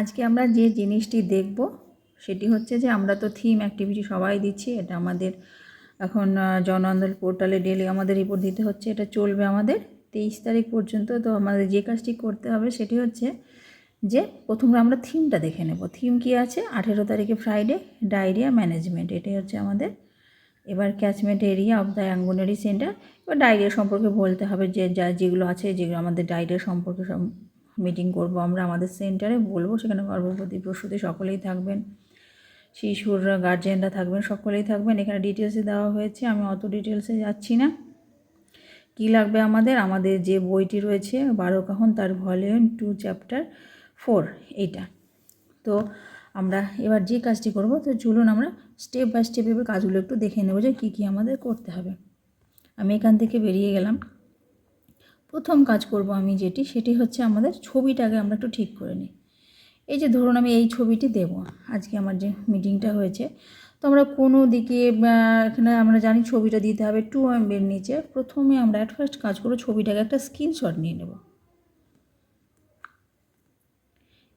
আজকে আমরা যে জিনিসটি দেখব, সেটি হচ্ছে যে আমরা তো থিম অ্যাক্টিভিটি সবাই দিচ্ছি, এটা আমাদের এখন জন আন্দোলন পোর্টালে ডেলি আমাদের রিপোর্ট দিতে হচ্ছে, এটা চলবে আমাদের তেইশ তারিখ পর্যন্ত। তো আমাদের যে কাজটি করতে হবে সেটি হচ্ছে যে প্রথমে আমরা থিমটা দেখে নেব। থিম কি আছে? আঠেরো তারিখে ফ্রাইডে ডায়রিয়া ম্যানেজমেন্ট এটাই হচ্ছে আমাদের। এবার catchment area of the anganwadi center এবার ডায়রিয়া সম্পর্কে বলতে হবে যে, যা যেগুলো আছে, যেগুলো আমাদের ডায়রিয়া সম্পর্কে মিটিং করব, আমরা আমাদের সেন্টারে বলব, সেখানে গর্ভবতী প্রসূতি সকলেই থাকবেন, শিশুর গার্জেনরা থাকবেন, সকলেই থাকবেন। এখানে ডিটেলসে দেওয়া হয়েছে, আমি অত ডিটেলসে যাচ্ছি না। কী লাগবে আমাদের? আমাদের যে বইটি রয়েছে, বারো কাহন, তার ভলিউম টু চ্যাপ্টার ফোর এইটা। তো আমরা এবার যে কাজটি করব, তো চলুন আমরা স্টেপ বাই স্টেপ এবার কাজগুলো একটু দেখে নেব যে কী কী আমাদের করতে হবে। আমি এখান থেকে বেরিয়ে গেলাম। প্রথম কাজ করব আমি যেটি, সেটি হচ্ছে আমাদের ছবিটাকে আমরা একটু ঠিক করে নিই। এই যে ধরুন আমি এই ছবিটি দেব, আজকে আমার যে মিটিংটা হয়েছে, তো আমরা কোনো দিকে এখানে আমরা জানি ছবিটা দিতে হবে টু এমবির নিচে, প্রথমে আমরা অ্যাট ফার্স্ট কাজ করব ছবিটাকে একটা স্ক্রিনশট নিয়ে নেব।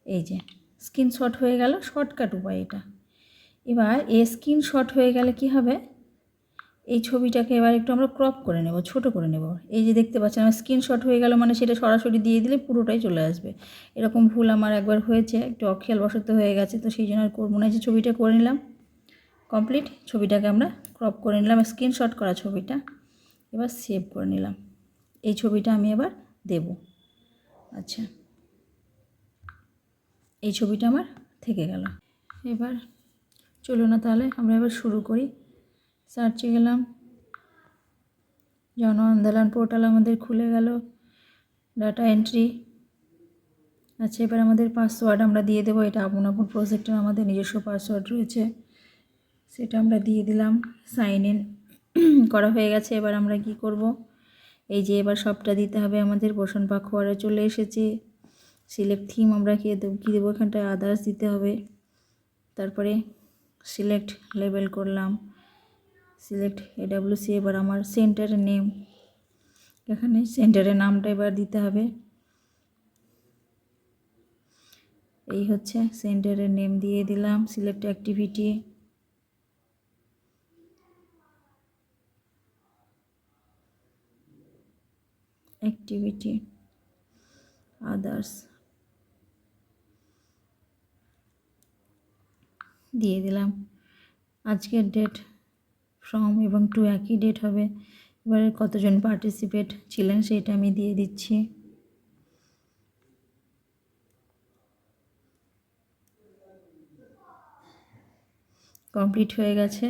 এই যে স্ক্রিনশট হয়ে গেল শর্টকাট উপায় এটা। এবার এ স্ক্রিনশট হয়ে গেলে কি হবে? এই ছবিটাকে এবার একটু আমরা ক্রপ করে নেব, ছোট করে নেব। এই যে দেখতে পাচ্ছেন, আমার স্ক্রিনশট হয়ে গেল মানে সেটা সরাসরি দিয়ে দিলে পুরোটাই চলে আসবে। এরকম ভুল আমার একবার হয়েছে, একটু অখেয়াল বশত হয়ে গেছে, তো সেই জন্য আর করব না। যে ছবিটা করে নিলাম কমপ্লিট ছবিটাকে আমরা ক্রপ করে নিলাম স্ক্রিনশট করা ছবিটা। এবার সেভ করে নিলাম। এই ছবিটা আমি এবার দেব। আচ্ছা। এই ছবিটা আমার থেকে গেল। এবার চলো না তাহলে, আমরা এবার শুরু করি। সার্চে গেলাম। জন আন্দোলন পোর্টাল আমাদের খুলে গেল। ডাটা এন্ট্রি আচ্ছা এবার আমাদের পাসওয়ার্ড আমরা দিয়ে দেবো। এটা আপন আপন প্রজেক্টের আমাদের নিজস্ব পাসওয়ার্ড রয়েছে, সেটা আমরা দিয়ে দিলাম। সাইন ইন করা হয়ে গেছে, এবার আমরা কি করব? এই যে এবার সবটা দিতে হবে আমাদের। পোষণ পাখোয়ারে চলে এসেছে। সিলেক্ট থিম আমরা কি দেবো, কী দেবো? এখানটায় আদার্স দিতে হবে। তারপরে সিলেক্ট লেবেল করলাম। সিলেক্ট এডাব্লিউসি এবার আমার সেন্টারের নেম এখানে সেন্টারের নামটা এবার দিতে হবে। এই হচ্ছে সেন্টারের নেম দিয়ে দিলাম সিলেক্ট অ্যাক্টিভিটি অ্যাক্টিভিটি আদার্স দিয়ে দিলাম। আজকের ডেট ফ্রম এবং টু একই ডেট হবে। এবারে কতজন পার্টিসিপেট ছিলেন সেটা আমি দিয়ে দিচ্ছি। কমপ্লিট হয়ে গেছে।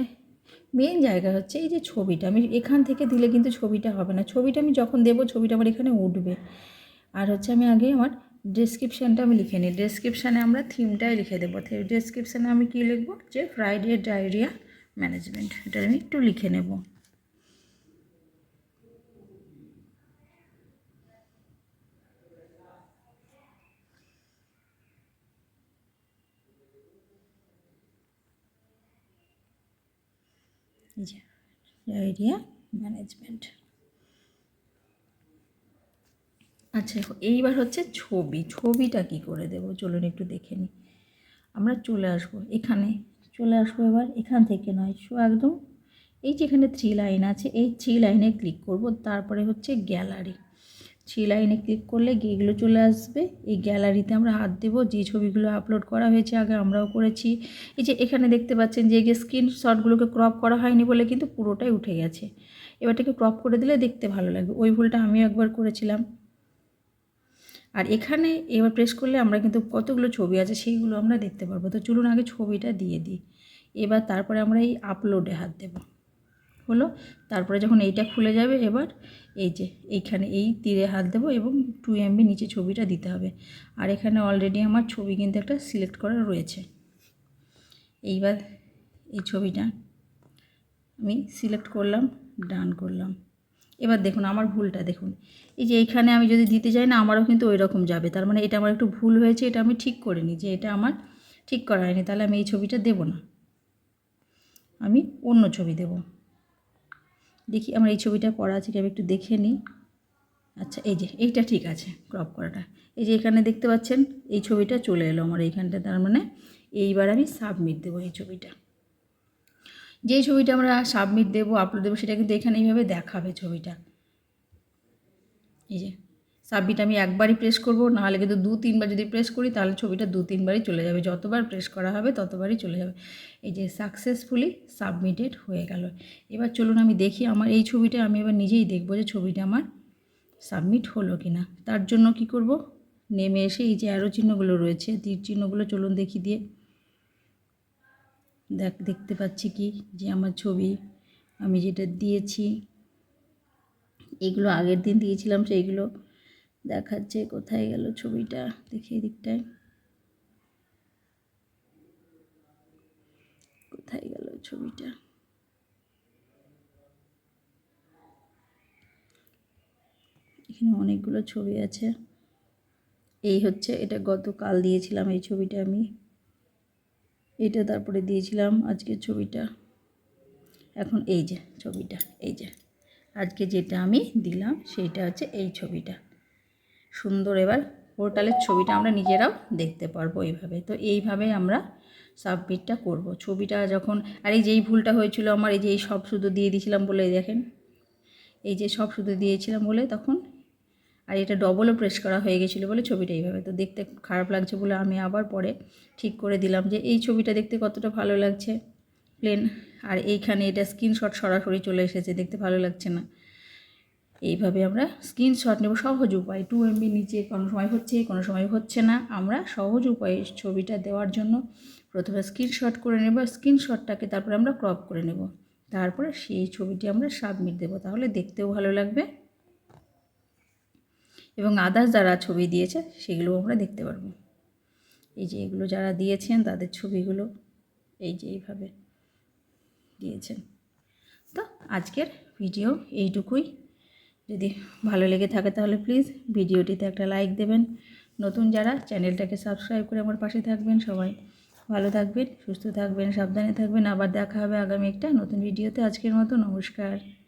মেন জায়গা হচ্ছে এই যে ছবিটা। আমি এখান থেকে দিলে কিন্তু ছবিটা হবে না। ছবিটা আমি যখন দেবো, ছবিটা আমার এখানে উঠবে। আর হচ্ছে আমি আগে আমার ডেসক্রিপশানটা আমি লিখে নিই। ডেসক্রিপশানে আমরা থিমটাই লিখে দেবো। ডেসক্রিপশানে আমি কী লিখব? যে ফ্রাইডে ডায়রিয়া ম্যানেজমেন্ট এটা আমি একটু লিখে নেব। এই যে ডায়রিয়া ম্যানেজমেন্ট আচ্ছা এইবার হচ্ছে ছবি। ছবিটা কি করে দেব? চলুন একটু দেখে নিই। আমরা চলে আসব এখানে। চলে আসব এবার এখান থেকে নয়। শো একদম এই যে এখানে থ্রি লাইন আছে, এই থ্রি লাইনে ক্লিক করব। তারপরে হচ্ছে গ্যালারি থ্রি লাইনে ক্লিক করলে এগুলো চলে আসবে। এই গ্যালারিতে আমরা হাত দেবো। যে ছবিগুলো আপলোড করা হয়েছে আগে আমরাও করেছি। এই যে এখানে দেখতে পাচ্ছেন যে যে স্ক্রিনশটগুলোকে ক্রপ করা হয়নি বলে কিন্তু পুরোটাই উঠে গেছে। এবারটাকে ক্রপ করে দিলে দেখতে ভালো লাগবে। ওই ভুলটা আমিও একবার করেছিলাম। আর এখানে এবার প্রেস করলে আমরা কিন্তু কতগুলো ছবি আছে সেইগুলো আমরা দেখতে পারব। তো চলুন আগে ছবিটা দিয়ে দিই। এবার তারপরে আমরা এই আপলোডে হাত দেব। হলো? তারপরে যখন এইটা খুলে যাবে এবার এই যে এইখানে এই তীরে হাত দেবো এবং টু এমবি নিচে ছবিটা দিতে হবে। আর এখানে অলরেডি আমার ছবি কিন্তু একটা সিলেক্ট করা রয়েছে। এইবার এই ছবিটা আমি সিলেক্ট করলাম ডান করলাম। এবার দেখুন, আমার ভুলটা দেখুন। এই যে এইখানে আমি যদি দিতে যাই না, আমারও কিন্তু ওই রকম যাবে। তার মানে এটা আমার একটু ভুল হয়েছে, এটা আমি ঠিক করিনি যে এটা আমার ঠিক করা হয়নি। তাহলে আমি এই ছবিটা দেব না। আমি অন্য ছবি দেব। দেখি আমার এই ছবিটা করা আছে কি? আমি একটু দেখে নিই। আচ্ছা এই যে, এইটা ঠিক আছে ক্রপ করাটা। এই যে এখানে দেখতে পাচ্ছেন, এই ছবিটা চলে এলো আমার এইখানটা। তার মানে এইবার আমি সাবমিট দেবো এই ছবিটা। যে ছবিটা আমরা সাবমিট দেবো আপলোড দেবো, সেটা কিন্তু এখানে এইভাবে দেখাবে ছবিটা। এই যে সাবমিট আমি একবারই প্রেস করব, নাহলে কিন্তু দু, তিনবার যদি প্রেস করি, তাহলে ছবিটা দু, তিনবারই চলে যাবে। যতবার প্রেস করা হবে, ততবারই চলে যাবে। এই যে সাকসেসফুলি সাবমিটেড হয়ে গেল। এবার চলুন আমি দেখি আমার এই ছবিটা, আমি এবার নিজেই দেখব যে ছবিটা আমার সাবমিট হলো কি না তার জন্য কি করব? নেমে এসে এই যে অ্যারো চিহ্নগুলো রয়েছে, তীর চিহ্নগুলো চলুন দেখি দিয়ে। দেখ, দেখতে পাচ্ছি কি? যে আমার ছবি আমি যেটা দিয়েছি, এগুলো আগের দিন দিয়েছিলাম, সেইগুলো দেখাচ্ছে কোথায় গেল ছবিটা, দেখি দিকটায় কোথায় গেল ছবিটা? এখানে অনেকগুলো ছবি আছে। এই হচ্ছে, এটা গতকাল দিয়েছিলাম এই ছবিটা আমি। এটা তারপরে দিয়েছিলাম আজকের ছবিটা। এখন এই যে ছবিটা, এই যে। আজকে যেটা আমি দিলাম সেইটা হচ্ছে এই ছবিটা। সুন্দর এবার পোর্টালের ছবিটা আমরা নিজেরাও দেখতে পারব এইভাবে। তো এইভাবে আমরা সাবমিটটা করব। ছবিটা যখন, আর এই যেই ভুলটা হয়েছিল আমার, এই যে এই সব শুধু দিয়ে দিয়েছিলাম বলে দেখেন, এই যে সব শুধু দিয়েছিলাম বলে তখন আর এটা ডবলও প্রেস করা হয়ে গেছিল বলে ছবিটা এইভাবে। তো দেখতে খারাপ লাগছে বলে আমি আবার পরে ঠিক করে দিলাম যে এই ছবিটা দেখতে কতটা ভালো লাগছে। প্লেন আর এইখানে এটা স্ক্রিনশট সরাসরি চলে এসেছে, দেখতে ভালো লাগছে না। এইভাবে আমরা স্ক্রিনশট নেব সহজ উপায়। টু এমবি নিচে কোনো সময় হচ্ছে, কোনো সময় হচ্ছে না। আমরা সহজ উপায়ে ছবিটা দেওয়ার জন্য প্রথমে স্ক্রিনশট করে নেব স্ক্রিনশটটাকে তারপরে আমরা ক্রপ করে নেব। তারপরে সেই ছবিটি আমরা সাবমিট দেবো। তাহলে দেখতেও ভালো লাগবে। এবং আদার্স যারা ছবি দিয়েছে, সেগুলোও আমরা দেখতে পারব। এই যে এগুলো যারা দিয়েছেন, তাদের ছবিগুলো এই যে এইভাবে দিয়েছেন। তো আজকের ভিডিও এইটুকুই। যদি ভালো লেগে থাকে তাহলে প্লিজ ভিডিওটিতে একটা লাইক দেবেন। নতুন যারা, চ্যানেলটাকে সাবস্ক্রাইব করে আমার পাশে থাকবেন সবাই। ভালো থাকবেন, সুস্থ থাকবেন, সাবধানে থাকবেন। আবার দেখা হবে আগামী একটা নতুন ভিডিওতে। আজকের মতো নমস্কার।